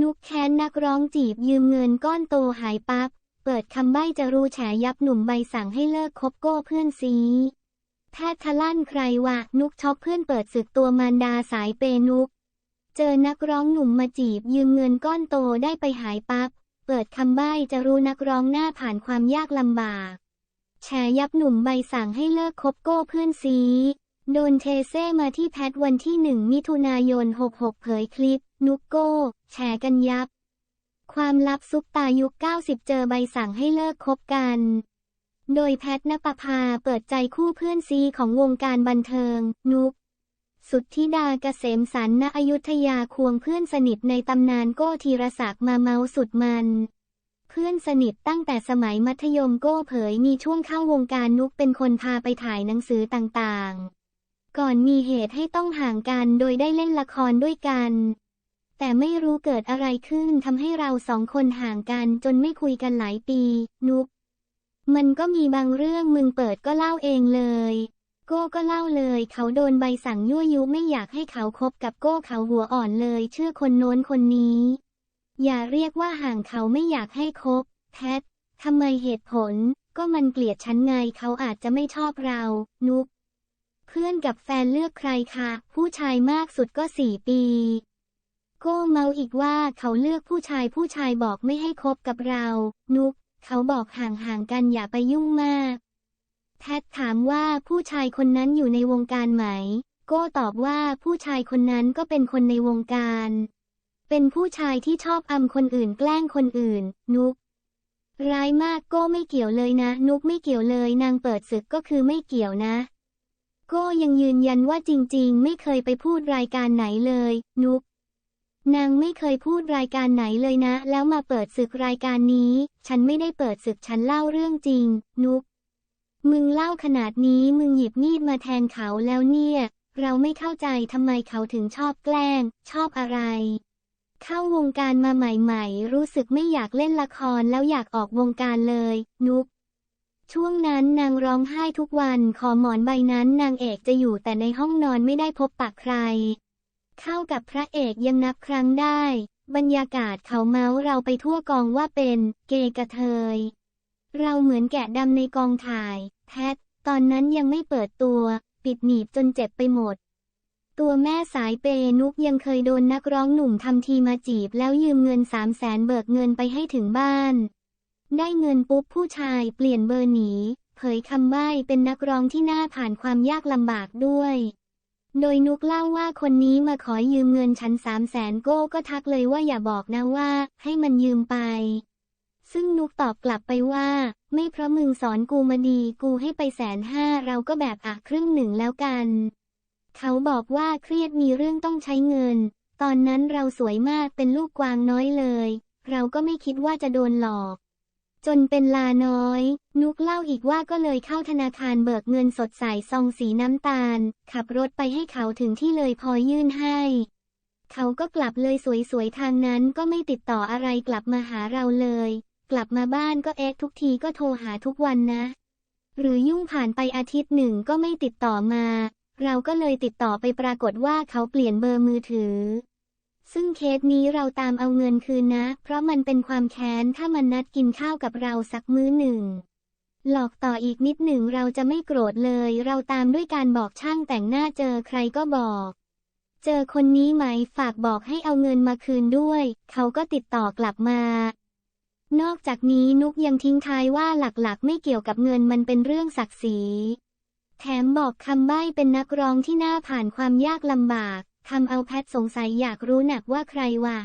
นุกแค้นนักร้องจีบยืมเงินก้อนโตหายปับ๊บ เปิดคำใบ้จะรู้แฉยับหนุ่มใบสั่งให้เลิกคบโก้เพื่อนซีแพทย์ทะลั่นใครวะ นุกช็อกเพื่อนเปิดศึกตัวมารดาสายเปย์นุก เจอนักร้องหนุ่มมาจีบยืมเงินก้อนโตได้ไปหายปับ๊บ เปิดคำใบ้จะรู้นักร้องหน้าผ่านความยากลำบาก แฉยับหนุ่มใบสั่งให้เลิกคบโก้เพื่อนซีโดนเทเซ่มาที่แพทวันที่หนึ่งมิถุนายน 66 เผยคลิป นุกโก้ แฉกันยับ ความลับซุปตายุค 90 เจอใบสั่งให้เลิกคบกัน โดยแพทนปภาเปิดใจคู่เพื่อนซีของวงการบันเทิง นุก สุดทธิดาเกษมสันณอยุธยาควงเพื่อนสนิทในตำนานโก้ธีรศักดิ์มาเมาสุดมัน เพื่อนสนิทตั้งแต่สมัยมัธยมโก้เผยมีช่วงเข้าวงการนุกเป็นคนพาไปถ่ายหนังสือต่างๆ ก่อนมีเหตุให้ต้องห่างกันโดยได้เล่นละครด้วยกัน แต่ไม่รู้เกิดอะไรขึ้นทำให้เราสองคนห่างกันจนไม่คุยกันหลายปี นุก มันก็มีบางเรื่องมึงเปิดก็เล่าเองเลย โก้ก็เล่าเลย เขาโดนใบสั่งยั่วยุไม่อยากให้เขาคบกับโก้เขาหัวอ่อนเลย เชื่อคนโน้นคนนี้ อย่าเรียกว่าห่างเขาไม่อยากให้คบ แพททำไมเหตุผล ก็มันเกลียดฉันไงเขาอาจจะไม่ชอบเรา นุก เพื่อนกับแฟนเลือกใครคะผู้ชายมากสุดก็สี่ปี โก้เมาอีกว่าเขาเลือกผู้ชายผู้ชายบอกไม่ให้คบกับเรา นุก เขาบอกห่างๆกันอย่าไปยุ่งมาก แพทถามว่าผู้ชายคนนั้นอยู่ในวงการไหม โก้ตอบว่าผู้ชายคนนั้นก็เป็นคนในวงการ เป็นผู้ชายที่ชอบอำคนอื่นแกล้งคนอื่น นุก ร้ายมากโก้ไม่เกี่ยวเลยนะ นุกไม่เกี่ยวเลยนางเปิดศึกก็คือไม่เกี่ยวนะ โก้ยังยืนยันว่าจริง ๆ ไม่เคยไปพูดรายการไหนเลย นุก นางไม่เคยพูดรายการไหนเลยนะ แล้วมาเปิดศึกรายการนี้ ฉันไม่ได้เปิดศึกฉันเล่าเรื่องจริง นุก มึงเล่าขนาดนี้มึงหยิบมีดมาแทนเขาแล้วเนี่ย เราไม่เข้าใจทำไมเขาถึงชอบแกล้ง ชอบอะไร เข้าวงการมาใหม่ๆ รู้สึกไม่อยากเล่นละครแล้วอยากออกวงการเลย นุก ช่วงนั้นนางร้องไห้ทุกวันขอหมอนใบนั้นนางเอกจะอยู่แต่ในห้องนอนไม่ได้พบปะใคร เข้ากับพระเอกยังนับครั้งได้ บรรยากาศเขาเมาส์เราไปทั่วกองว่าเป็น เกย์กระเทย เราเหมือนแกะดำในกองถ่ายแพทตอนนั้นยังไม่เปิดตัว ปิดหนีบจนเจ็บไปหมด ตัวแม่สายเปย์นุกยังเคยโดนนักร้องหนุ่มทำทีมาจีบแล้วยืมเงินสามแสนเบิกเงินไปให้ถึงบ้าน ได้เงินปุ๊บผู้ชายเปลี่ยนเบอร์หนี เผยคำใบ้เป็นนักร้องที่น่าผ่านความยากลำบากด้วย โดยนุกเล่าว่าคนนี้มาขอยืมเงินฉันสามแสนโก้ก็ทักเลยว่าอย่าบอกนะว่า ให้มันยืมไป ซึ่งนุกตอบกลับไปว่า ไม่เพราะมึงสอนกูมาดี กูให้ไปแสนห้าเราก็แบบอะครึ่งหนึ่งแล้วกัน เขาบอกว่าเครียดมีเรื่องต้องใช้เงิน ตอนนั้นเราสวยมากเป็นลูกกวางน้อยเลย เราก็ไม่คิดว่าจะโดนหลอก จนเป็นลาน้อย นุกเล่าอีกว่าก็เลยเข้าธนาคารเบิกเงินสดใส่ซองสีน้ำตาล ขับรถไปให้เขาถึงที่เลยพอยื่นให้ เขาก็กลับเลยสวยๆทางนั้นก็ไม่ติดต่ออะไรกลับมาหาเราเลย กลับมาบ้านก็เอ็กทุกทีก็โทรหาทุกวันนะ หรือยุ่งผ่านไปอาทิตย์หนึ่งก็ไม่ติดต่อมา เราก็เลยติดต่อไปปรากฏว่าเขาเปลี่ยนเบอร์มือถือ ซึ่งเคสนี้เราตามเอาเงินคืนนะ เพราะมันเป็นความแค้นถ้ามันนัดกินข้าวกับเราสักมื้อหนึ่ง หลอกต่ออีกนิดหนึ่งเราจะไม่โกรธเลย เราตามด้วยการบอกช่างแต่งหน้าเจอใครก็บอก เจอคนนี้ไหมฝากบอกให้เอาเงินมาคืนด้วย เขาก็ติดต่อกลับมา นอกจากนี้นุกยังทิ้งท้ายว่าหลักๆ ไม่เกี่ยวกับเงินมันเป็นเรื่องศักดิ์ศรีแถมบอกคำใบ้เป็นนักร้องที่น่าผ่านความยากลำบาก ทำเอาแพทสงสัยอยากรู้หนักว่าใครวะ